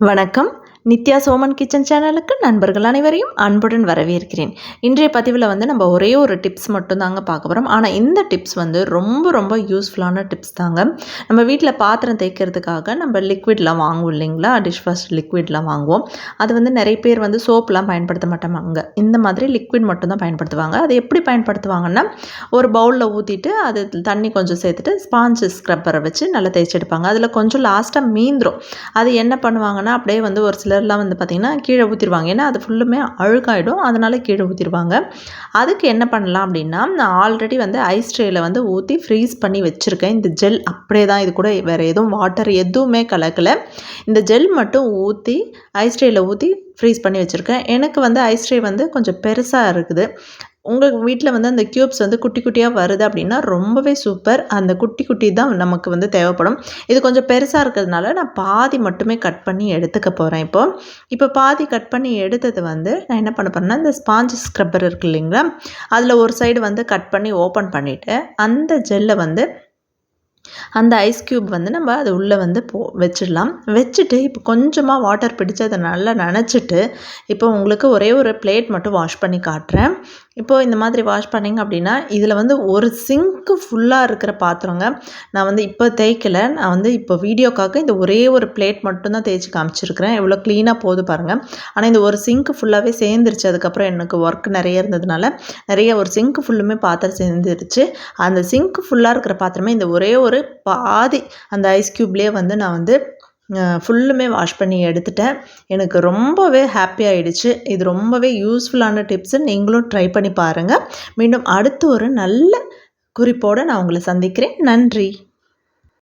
வணக்கம். நித்யா சோமன் கிச்சன் சேனலுக்கு நண்பர்கள் அனைவரையும் அன்புடன் வரவேற்கிறேன். இன்றைய பதிவில் வந்து நம்ம ஒரே ஒரு டிப்ஸ் மட்டும்தாங்க பார்க்க போகிறோம் ஆனால் இந்த டிப்ஸ் வந்து ரொம்ப ரொம்ப யூஸ்ஃபுல்லான டிப்ஸ் தாங்க. நம்ம வீட்டில் பாத்திரம் தேய்க்கிறதுக்காக நம்ம லிக்விட்லாம் வாங்குவோம் இல்லைங்களா? டிஷ் வாஷ் லிக்விட்லாம் வாங்குவோம். அது வந்து நிறைய பேர் வந்து சோப்லாம் பயன்படுத்த மாட்டாங்க இந்த மாதிரி லிக்விட் மட்டும்தான் பயன்படுத்துவாங்க. அது எப்படி பயன்படுத்துவாங்கன்னா ஒரு பவுலில் ஊற்றிட்டு அது தண்ணி கொஞ்சம் சேர்த்துட்டு ஸ்பாஞ்சு ஸ்க்ரப்பரை வச்சு நல்லா தேய்ச்சி எடுப்பாங்க. அதில் கொஞ்சம் லாஸ்ட்டாக மீந்துடும் அது என்ன பண்ணுவாங்கன்னா அப்படியே வந்து ஒரு சிலர்லாம் வந்து பார்த்திங்கன்னா கீழே ஊற்றிடுவாங்க ஏன்னா அது ஃபுல்லுமே அழுக்காயிடும். அதனால் கீழே ஊற்றிடுவாங்க அதுக்கு என்ன பண்ணலாம் அப்படின்னா நான் ஆல்ரெடி வந்து ஐஸ் ட்ரேயில் வந்து ஊற்றி ஃப்ரீஸ் பண்ணி வச்சுருக்கேன். இந்த ஜெல் அப்படியே தான் இது கூட வேறு எதுவும் வாட்டர் எதுவுமே கலக்கலை. இந்த ஜெல் மட்டும் ஊற்றி ஐஸ் ட்ரேயில் ஊற்றி ஃப்ரீஸ் பண்ணி வச்சுருக்கேன். எனக்கு வந்து ஐஸ் ட்ரே வந்து கொஞ்சம் பெருசாக இருக்குது. உங்கள் வீட்டில் வந்து அந்த க்யூப்ஸ் வந்து குட்டி குட்டியாக வருது அப்படின்னா ரொம்பவே சூப்பர் அந்த குட்டி குட்டி தான் நமக்கு வந்து தேவைப்படும். இது கொஞ்சம் பெருசாக இருக்கிறதுனால நான் பாதி மட்டுமே கட் பண்ணி எடுத்துக்க போகிறேன் இப்போது இப்போ பாதி கட் பண்ணி எடுத்தது வந்து நான் என்ன பண்ண போகிறேன்னா இந்த ஸ்பாஞ்ச் ஸ்க்ரப்பர் இருக்குது இல்லைங்களா? அதில் ஒரு சைடு வந்து கட் பண்ணி ஓப்பன் பண்ணிவிட்டு அந்த ஜெல்லை வந்து அந்த ஐஸ் க்யூப் வந்து நம்ம அது உள்ளே வந்து போ வச்சிடலாம். வச்சுட்டு இப்போ கொஞ்சமாக வாட்டர் பிடிச்சி அதை நல்லா நனைச்சிட்டு இப்போ உங்களுக்கு ஒரே ஒரு பிளேட் மட்டும் வாஷ் பண்ணி காட்டுறேன். இப்போது இந்த மாதிரி வாஷ் பண்ணிங்க அப்படின்னா இதில் வந்து ஒரு சிங்க்கு ஃபுல்லாக இருக்கிற பாத்திரங்க. நான் வந்து இப்போ தேய்க்கலை. நான் வந்து இப்போ வீடியோக்காக இந்த ஒரே ஒரு பிளேட் மட்டும்தான் தேய்ச்சி காமிச்சிருக்கிறேன். எவ்வளோ க்ளீனாக போகுது பாருங்கள் ஆனால் இந்த ஒரு சிங்க்கு ஃபுல்லாகவே சேர்ந்துருச்சு. அதுக்கப்புறம் எனக்கு ஒர்க் நிறைய இருந்ததுனால நிறைய ஒரு சிங்க்கு ஃபுல்லுமே பாத்திரம் சேர்ந்துருச்சு. அந்த சிங்க்கு ஃபுல்லாக இருக்கிற பாத்திரமே இந்த ஒரே ஒரு பாதி அந்த ஐஸ் க்யூப்லேயே வந்து நான் வந்து ஃபுல்லுமே வாஷ் பண்ணி எடுத்துட்டேன். எனக்கு ரொம்பவே ஹாப்பி ஆகிடுச்சு இது ரொம்பவே யூஸ்ஃபுல்லான டிப்ஸு நீங்களும் ட்ரை பண்ணி பாருங்கள் மீண்டும் அடுத்து ஒரு நல்ல குறிப்போடு நான் உங்களை சந்திக்கிறேன். நன்றி.